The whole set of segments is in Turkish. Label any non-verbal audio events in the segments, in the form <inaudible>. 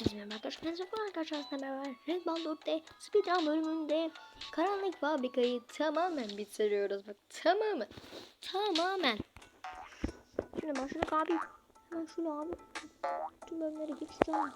Bizim arkadaşlar. Hepinize bu arkadaşlar beraber Red Ball 4'te Speedrun bölümünde Karanlık Fabrikayı tamamen bitiriyoruz. Bak tamamen. Tamamen. Şimdi başladık abi Hemen şöyle abi. Tüm bölümleri geçeceğim.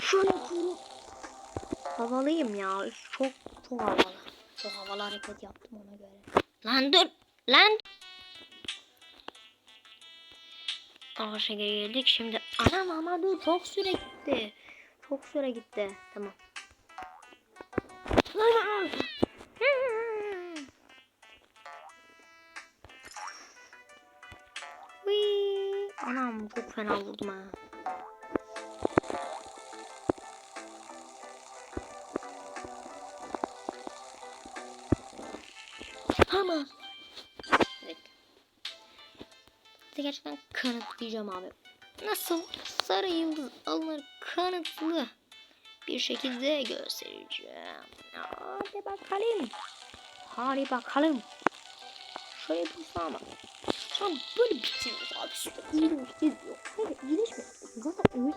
Şöyle yapıyorum Havalıyım ya. Çok çok havalı. Çok havalı hareket yaptım ona göre. Lan dur. Lan Geri geldik. Şimdi anam ama dur çok süre gitti. Çok süre gitti. Tamam. Anam çok fena vurdum ha. Ama. Gerçekten kanıtlayacağım abi. Nasıl sarı yıldız alınır kanıtlı bir şekilde göstereceğim. Hadi bakalım. Hadi bakalım. Şöyle bir ama. Tam böyle bitiriyoruz abi. Sürekli iyileş izliyor. Hayır iyileşme. Zaten öyle.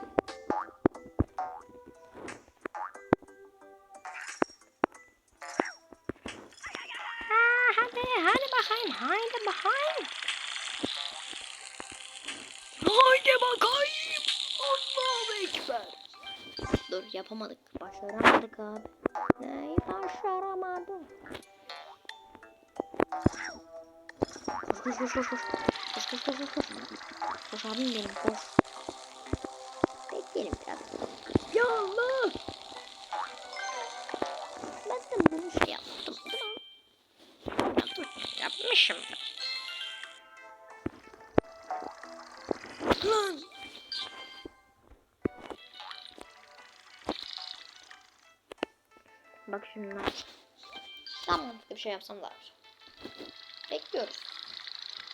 Ha, hadi hadi bakayım. Haydi bakayım. Bakayım. Allahu Ekber. Dur yapamadık. Başaramadık abi. Neyi başaramadık? Koş koş koş koş koş. Koş koş koş koş koş. Abim benim koş. Bekleyelim biraz. Ya Allah. Ben de bunu şey? Yaptım. Yapmışım. Bir şey yapsam daha güzel. Bekliyoruz.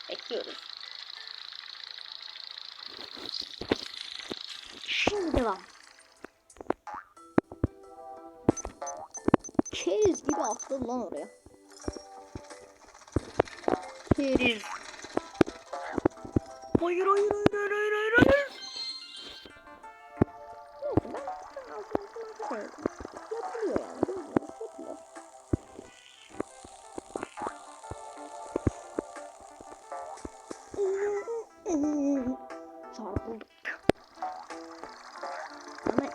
Bekliyoruz. Şimdi devam. Keriz gibi atladı lan oraya. Keriz. Hayır hayır hayır hayır.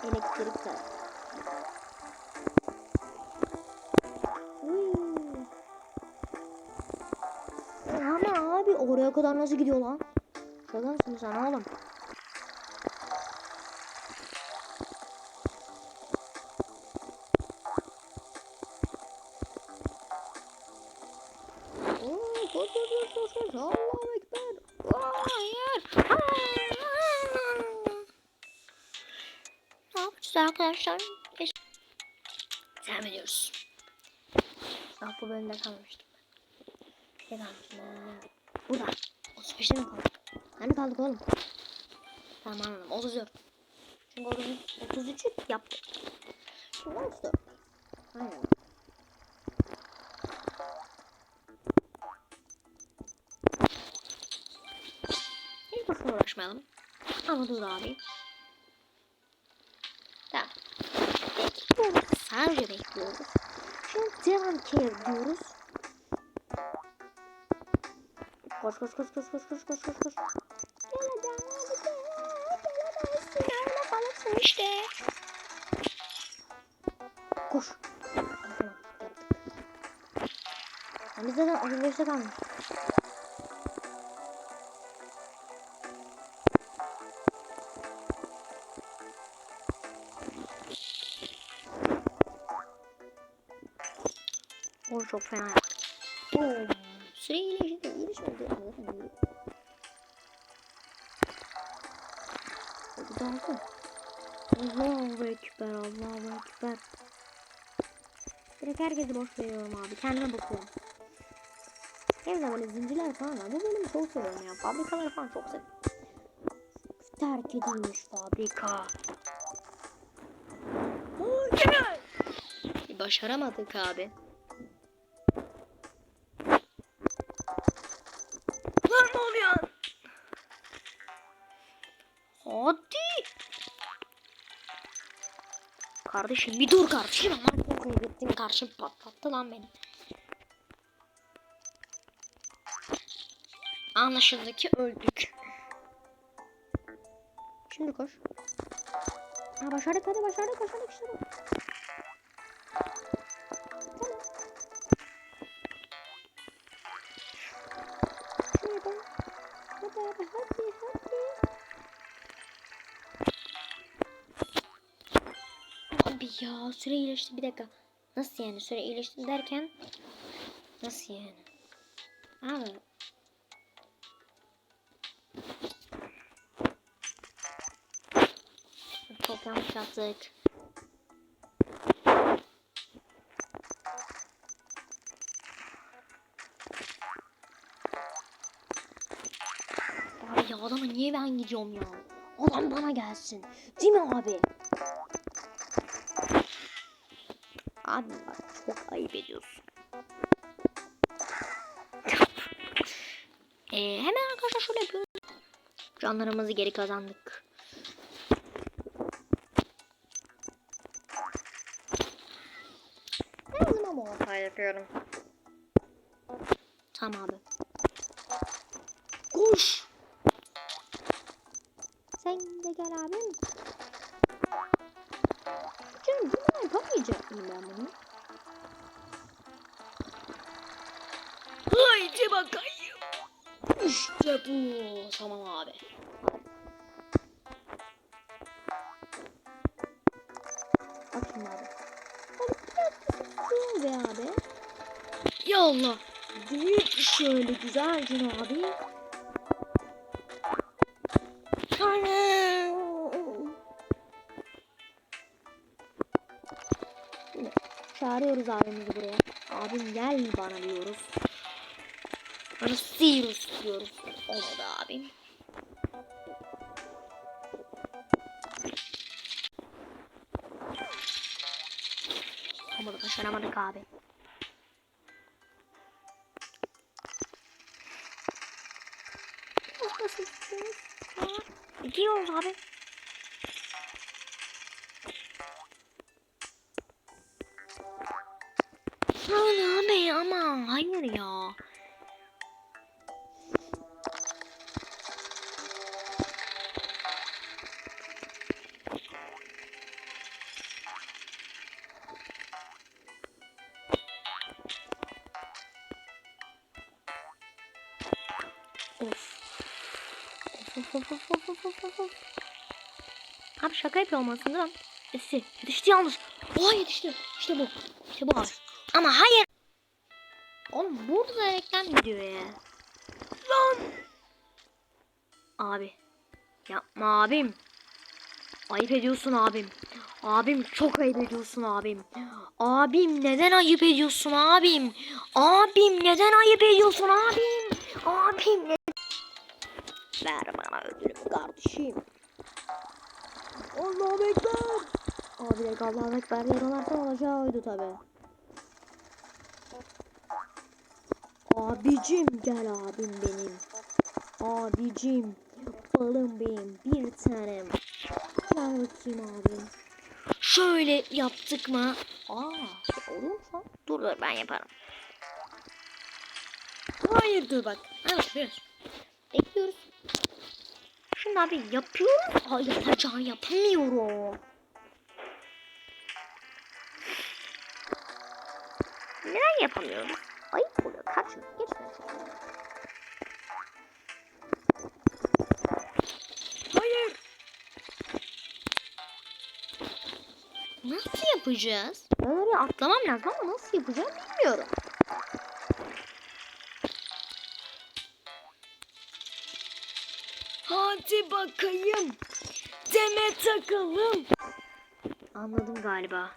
Elektrik de. Uy. Ama abi oraya kadar nasıl gidiyor lan? Şaka mısın sen oğlum? Arkadaşlar? Geç. Devam ediyoruz. Ah bu bölümde kalmıştım. Ne kalmıştım? Burada. 35'te mi kaldık? Hani kaldık oğlum? Tamam anladım. 34. Çünkü 33, 33'ü yaptık. Şimdi 34. Aynen. Hiç boşuna uğraşmayalım. Ama dur abi. Tamam. Bekliyoruz. Sadece bekliyoruz. Şimdi devam care diyoruz. Koş koş koş koş koş koş koş koş koş. Geleceğim abi gel. Gelemezsin öyle kalırsın işte. Koş. Biz zaten 35'te kalmış. Çok fena yaptı. Oo, süre iyileşti. İyileşmedi. Zaten iyi. Hadi dalsın. Allahu Ekber, Allahu Ekber. Direkt herkesi boş veriyorum abi. Kendime bakıyorum. Hem de böyle zincirler falan var. Bu bölümü çok seviyorum ya. Fabrikaları falan çok seviyorum. Terk edilmiş fabrika. Başaramadık abi. Kardeşim bir dur kardeşim. Aman kaybettin karşım patlattı lan beni. Anlaşıldı ki öldük. Şimdi koş. Ha başardık hadi başardık başardık işte ya süre iyileşti bir dakika. Nasıl yani süre iyileşti derken nasıl yani? Abi çok yanlış yaptık. Abi ya adama niye ben gidiyorum ya? Adam bana gelsin. Değil mi abi? Abi bak çok ayıp ediyorsun. ee, hemen arkadaşlar şöyle yapıyoruz. Canlarımızı geri kazandık. Her zaman bu yapıyorum. Tamam abi. Şimdi abi. Biraz be abi. Ya Allah. Değil şöyle güzelce abi. Şimdi Çağırıyoruz abimizi buraya. Abim gel bana diyoruz. Sirius diyoruz. Olmadı abim. Olmadı başaramadık abi. Nasıl gidiyoruz? Ha, Gidiyoruz abi. Lan abi ama hayır ya. Of. Of of of of of of of of. Abi şaka yapıyor olmasın değil mi? Yetişti. Yetişti yalnız. Oha yetişti. İşte bu. İşte bu. Ama hayır. Oğlum burada reklam gidiyor ya. Lan. Abi. Yapma abim. Ayıp ediyorsun abim. Abim çok ayıp ediyorsun abim. Abim neden ayıp ediyorsun abim? Abim neden ayıp ediyorsun abim? Abim ne? Ver bana ödülümü kardeşim. Allahu Ekber. Abi de Allahu Ekber yaralarsan olacağı oydu tabi. Abicim gel abim benim. Abicim. Balım benim. Bir tanem. Gel bakayım abim. Şöyle yaptık mı? Aa, olur mu? Dur dur ben yaparım. Hayır dur bak. Yapıyoruz. Bekliyoruz. Şimdi abi yapıyoruz. Aa yapacağım yapamıyorum. Neden yapamıyorum? Ayıp oluyor. Kaçma. Geçme. Hayır. Nasıl yapacağız? Oraya atlamam lazım ama nasıl yapacağım bilmiyorum. Hadi bakayım. Deme takalım. Anladım galiba.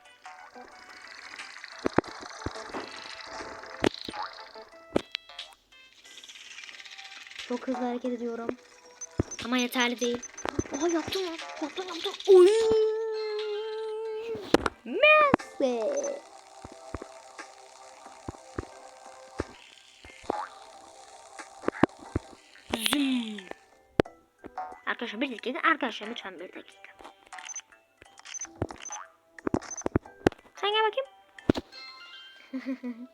Çok hızlı hareket ediyorum. Ama yeterli değil. Aa yaptım lan. Yaptım yaptım. Oy. Messi. Arkadaşlar bir dakika. Arkadaşlar lütfen bir dakika. Sen gel bakayım. <laughs>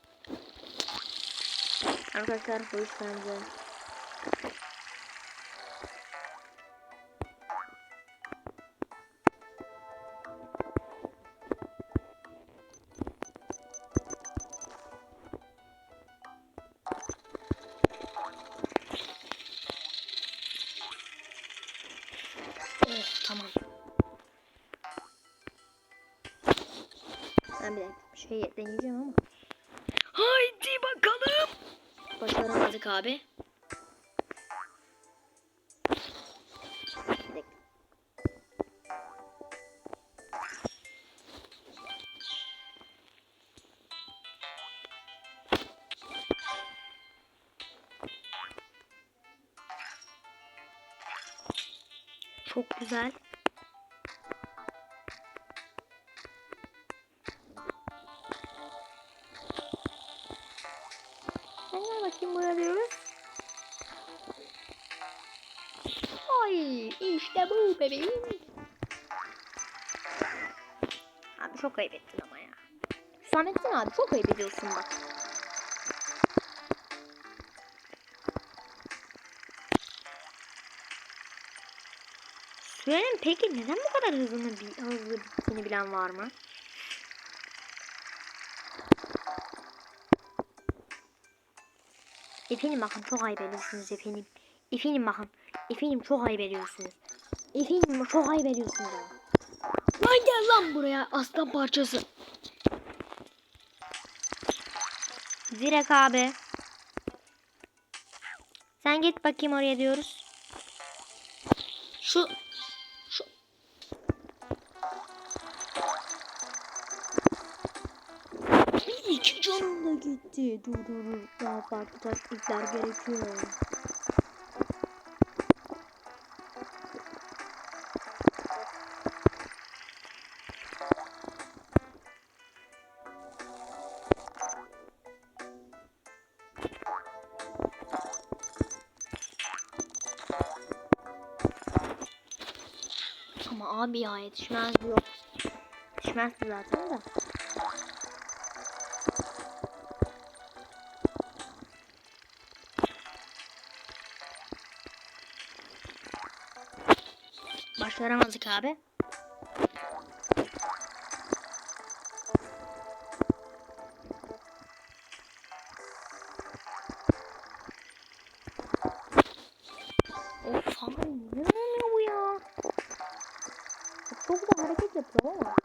Arkadaşlar bu iş bence. Abi. Çok güzel. Bebeğim. Abi çok ayıp ettin ama ya. Hüsamettin abi çok ayıp ediyorsun bak. Sürenin peki neden bu kadar hızını, hızlı bittiğini bilen var mı? Efendim bakın çok ayıp ediyorsunuz efendim. Efendim bakın. Efendim çok ayıp ediyorsunuz. Efendim çok ayıp ediyorsunuz. ama. Lan gel lan buraya aslan parçası. Direk abi. Sen git bakayım oraya diyoruz. Şu şu İki canım da gitti. Dur dur dur. Daha farklı taktikler gerekiyor. Abi ya yetişmez yok. Yetişmezdi zaten de. Başaramadık abi. Çok da hareket yapıyor ama.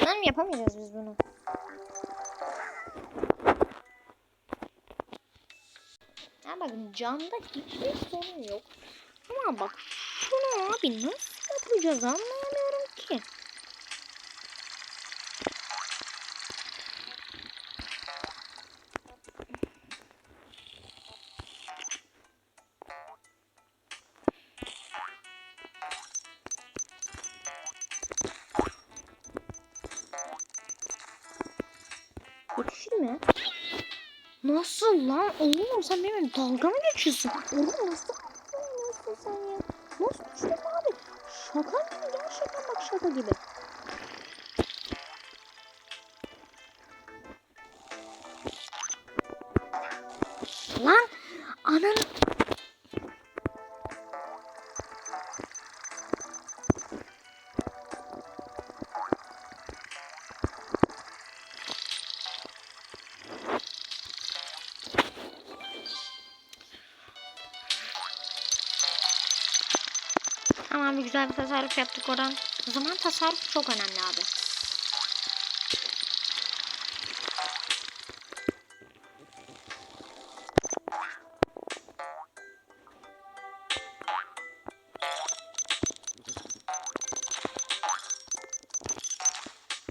Sanırım yapamayacağız biz bunu. Ya bakın canda hiçbir sorun yok. Ama bak şunu abi nasıl yapacağız anlamıyorum mi? Nasıl lan? Oğlum sen benimle dalga mı geçiyorsun? Oğlum nasıl oynuyorsun sen ya? Nasıl düştün abi? Şaka gibi gerçekten bak şaka gibi. Bir güzel bir tasarruf yaptık oradan. O zaman tasarruf çok önemli abi.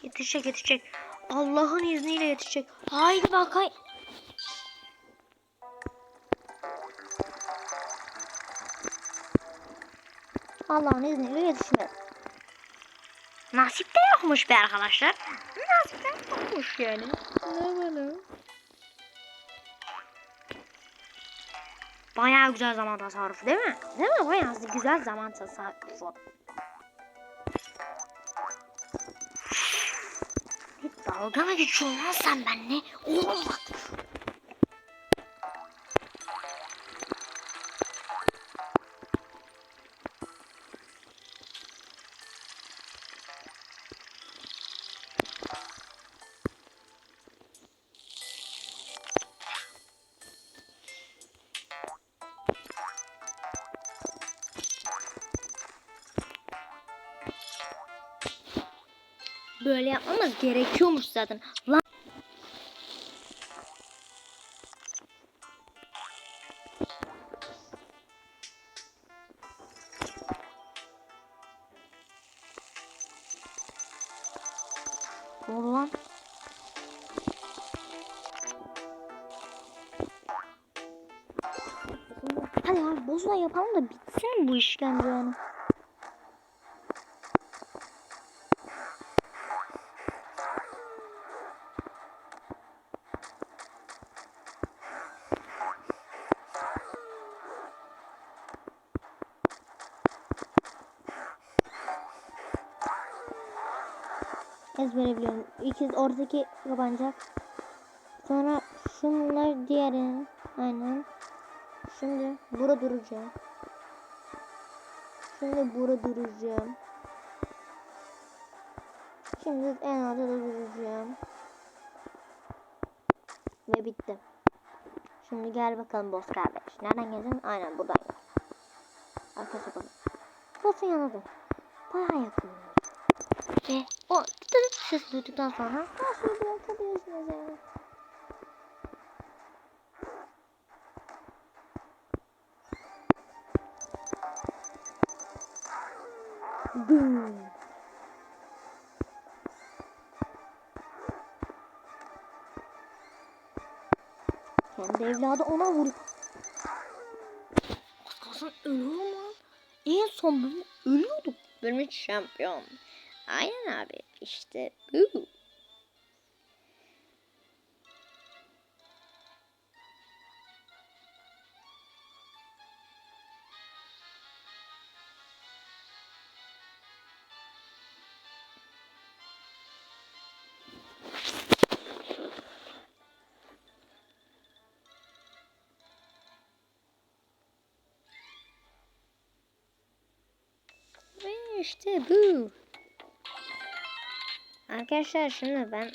Yetişecek yetişecek. Allah'ın izniyle yetişecek. Haydi bakay. Allah'ın izniyle yetişmez. Nasip de yokmuş be arkadaşlar. Nasip de yokmuş yani. Bayağı güzel zaman tasarrufu değil mi? Değil mi? Bayağı güzel zaman tasarrufu. Dalga mı geçiyorsun lan sen benimle? Olmadı. Böyle yapmamız gerekiyormuş zaten. Lan oldu? Hadi abi bozma yapalım da bitsin bu işkence yani. Ezbere biliyorum. İkiz oradaki kapanacak. Sonra şunlar diğerini. Aynen. Şimdi burada duracağım. Şimdi burada duracağım. Şimdi en altta duracağım. Ve bitti. Şimdi gel bakalım boss kardeş. Nereden geldin? Aynen buradan gel. Arka sokağa. Boss'un yanına dur. Yakın. Ve ses duyduktan sonra her şeyi bırakabilirsiniz yani. Boom. Kendi evladı ona vuruyor. Az kalsın ölüyorum lan. En son bölüm ölüyordum. Bölüm şampiyon. Aynen abi işte bu. İşte bu. Arkadaşlar şimdi ben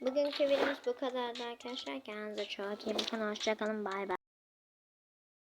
bugünkü videomuz bu kadardı arkadaşlar. Kendinize çok iyi bakın. Hoşçakalın. Bay bay.